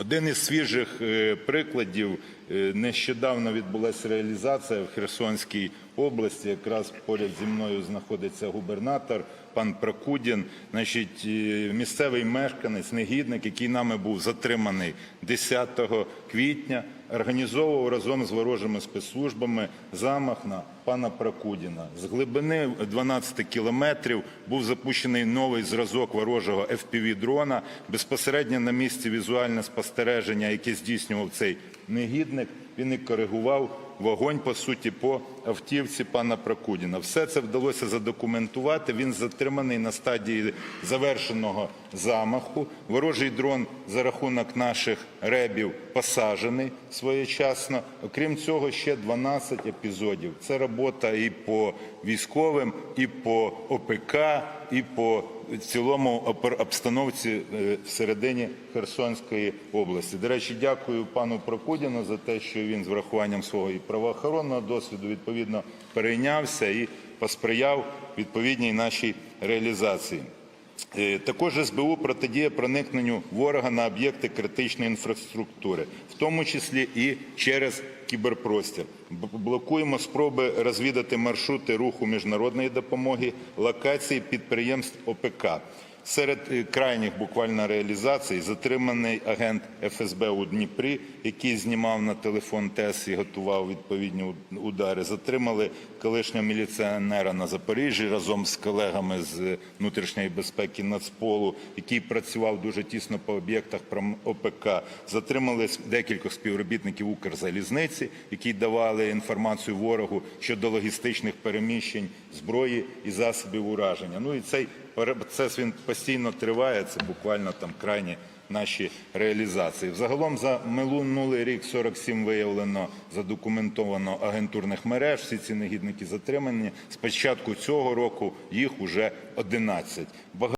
Один із свіжих е, прикладів е, нещодавно відбулася реалізація в Херсонській області. Якраз поряд зі мною знаходиться губернатор пан Прокудін. Значить, е, місцевий мешканець, негідник, який нами був затриманий 10 квітня, організовував разом з ворожими спецслужбами замах на пана Прокудіна. З глибини 12 кілометрів був запущений новий зразок ворожого FPV-дрона. Безпосередньо на місці візуальне спостереження, яке здійснював цей негідник, він і коригував вогонь, по суті, по автівці пана Прокудіна. Все це вдалося задокументувати. Він затриманий на стадії завершеного замаху. Ворожий дрон за рахунок наших ребів посаджений своєчасно. Окрім цього, ще 12 епізодів. Це робота і по військовим, і по ОПК, і по цілому обстановці е, всередині Херсонської області. До речі, дякую пану Прокудіну за те, що він з врахуванням свого і правоохоронного досвіду відповідно перейнявся і посприяв відповідній нашій реалізації. Е, Також СБУ протидіє проникненню ворога на об'єкти критичної інфраструктури, в тому числі і через кіберпростір. Блокуємо спроби розвідати маршрути руху міжнародної допомоги, локації підприємств ОПК. Серед е, крайніх буквально реалізацій затриманий агент ФСБ у Дніпрі, який знімав на телефон ТЕС і готував відповідні удари. Затримали колишнього міліціонера на Запоріжжі разом з колегами з е, внутрішньої безпеки Нацполу, який працював дуже тісно по об'єктах ОПК. Затримали декількох співробітників Укрзалізниці, які давали інформацію ворогу щодо логістичних переміщень зброї і засобів ураження. Ну і цей процес він постійно триває. Це буквально там крайні наші реалізації. Взагалом за минулий рік 47 виявлено задокументовано агентурних мереж. Всі ці негідники затримані. З початку цього року їх уже 11. Багато